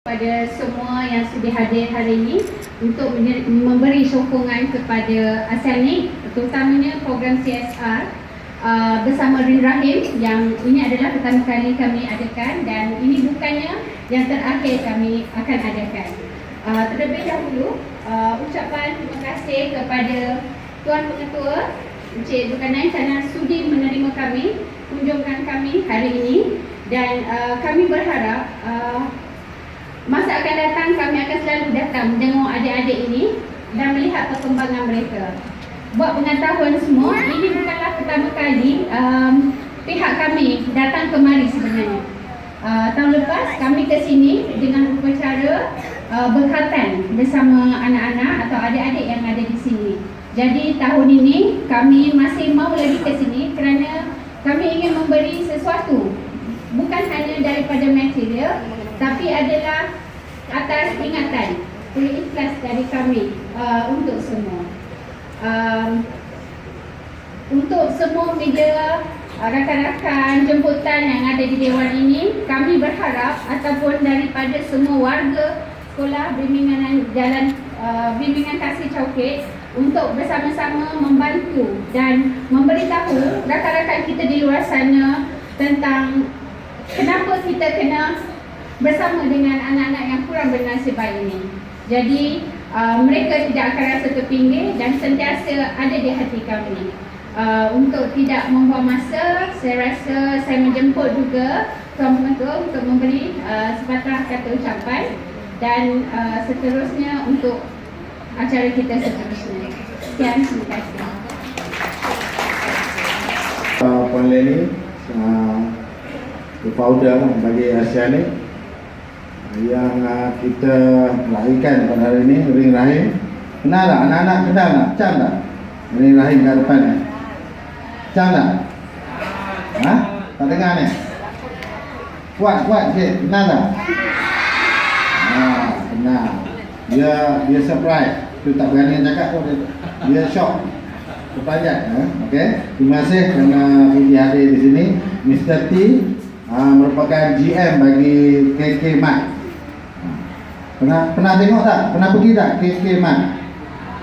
kepada semua yang sudah hadir hari ini untuk memberi sokongan kepada ASEANIC terutamanya program CSR uh, bersama Rin Rahim yang ini adalah pertama kali kami adakan dan ini bukannya yang terakhir kami akan adakan. Uh, terlebih dahulu uh, ucapan terima kasih kepada Tuan Pengetua Encik Zulkarnain kerana sudi menerima kami, kunjungan kami hari ini dan kami berharap uh, Masa akan datang kami akan selalu datang menjenguk adik-adik ini dan melihat perkembangan mereka. Buat pengetahuan semua, ini bukanlah pertama kali um, pihak kami datang kemari sebenarnya. Uh, tahun lepas kami ke sini dengan upacara uh, berkatan bersama anak-anak atau adik-adik yang ada di sini. Jadi tahun ini kami masih mau lagi ke sini kerana kami ingin memberi sesuatu bukan hanya daripada material tapi adalah atas ingatan oleh ikhlas dari kami uh, untuk semua. Um, untuk semua media uh, rakan-rakan jemputan yang ada di dewan ini, kami berharap ataupun daripada semua warga sekolah bimbingan jalan uh, bimbingan kasih cauket untuk bersama-sama membantu dan memberitahu rakan-rakan kita di luar sana tentang kenapa kita kena bersama dengan anak-anak yang kurang bernasib baik ini. Jadi uh, mereka tidak akan rasa terpinggir dan sentiasa ada di hati kami. Uh, untuk tidak membuang masa, saya rasa saya menjemput juga Tuan Pengetua untuk memberi uh, sepatah kata ucapan dan uh, seterusnya untuk acara kita seterusnya. Sekian, terima kasih. uh, Puan Leni uh, founder bagi ASEAN ni yang uh, kita lahirkan pada hari ini Ring Rahim kenal tak? anak-anak kenal tak? Cam tak? Ring Rahim kat depan ni Cam tak? Ha? Tak dengar ni? Kuat, kuat sikit, kenal tak? Ha, kenal Dia dia surprise Tu tak berani cakap pun dia, dia shock Terpanjat eh? okay? Terima kasih kerana Fidi hadir di sini Mr. T uh, merupakan GM bagi KK Mat Pernah pernah tengok tak? Pernah pergi tak KK Mat?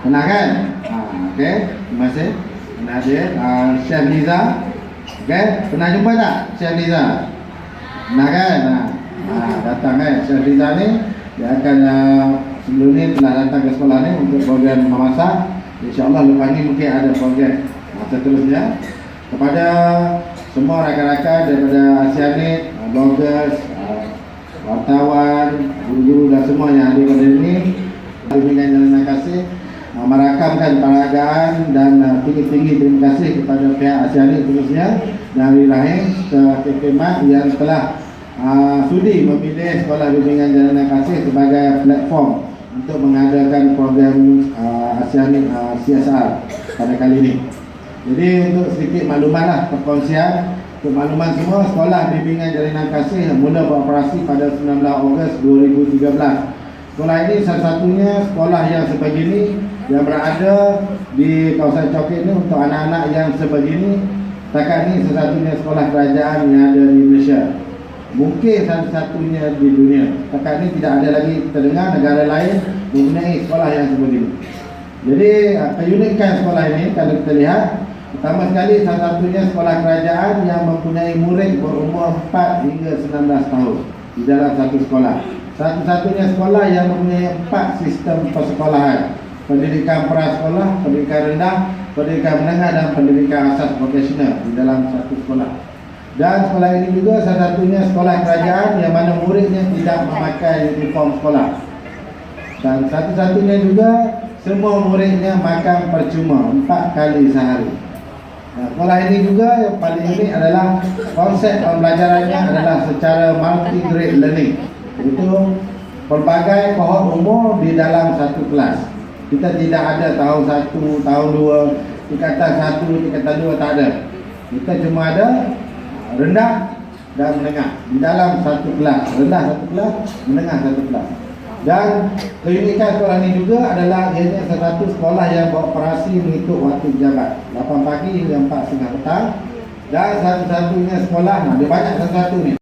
Pernah kan? Uh, okay, terima kasih Pernah hadir uh, Chef Liza okay? Pernah jumpa tak Chef Liza? Pernah kan? Uh, uh, datang kan Chef Liza ni Dia akan uh, sebelum ni telah datang ke sekolah ni Untuk program memasak InsyaAllah lepas ni mungkin ada program uh, seterusnya Kepada semua rakan-rakan daripada ASEANIT, uh, bloggers, wartawan, guru-guru dan semua yang ada pada ini Bimbingan Jalan Kasih uh, merakamkan penghargaan dan uh, tinggi-tinggi terima kasih kepada pihak ASEANIT khususnya dari Rahim ke KKMAT yang telah uh, sudi memilih Sekolah Bimbingan Jalan Kasih sebagai platform untuk mengadakan program uh, ASEAN uh, CSR pada kali ini. Jadi untuk sedikit makluman lah perkongsian untuk makluman semua Sekolah Bimbingan Jalinan Kasih mula beroperasi pada 19 Ogos 2013. Sekolah ini salah satunya sekolah yang sebegini yang berada di kawasan Coket ini untuk anak-anak yang sebegini. Setakat ini satu-satunya sekolah kerajaan yang ada di Malaysia. Mungkin satu-satunya di dunia. Setakat ini tidak ada lagi kita dengar negara lain mempunyai sekolah yang sebegini. Jadi keunikan sekolah ini kalau kita lihat Pertama sekali salah satunya sekolah kerajaan yang mempunyai murid berumur 4 hingga 19 tahun di dalam satu sekolah. Satu-satunya sekolah yang mempunyai empat sistem persekolahan. Pendidikan prasekolah, pendidikan rendah, pendidikan menengah dan pendidikan asas vocational di dalam satu sekolah. Dan sekolah ini juga salah satunya sekolah kerajaan yang mana muridnya tidak memakai uniform sekolah. Dan satu-satunya juga semua muridnya makan percuma empat kali sehari. Sekolah ini juga yang paling unik adalah konsep pembelajarannya adalah secara multi grade learning. Itu pelbagai kohort umur di dalam satu kelas. Kita tidak ada tahun satu, tahun dua, tingkatan satu, tingkatan dua tak ada. Kita cuma ada rendah dan menengah di dalam satu kelas. Rendah satu kelas, menengah satu kelas. Dan keunikan sekolah ini juga adalah ianya satu sekolah yang beroperasi mengikut waktu jabat. 8 pagi hingga 4.30 petang. Dan satu-satunya sekolah, nah dia banyak satu-satu ni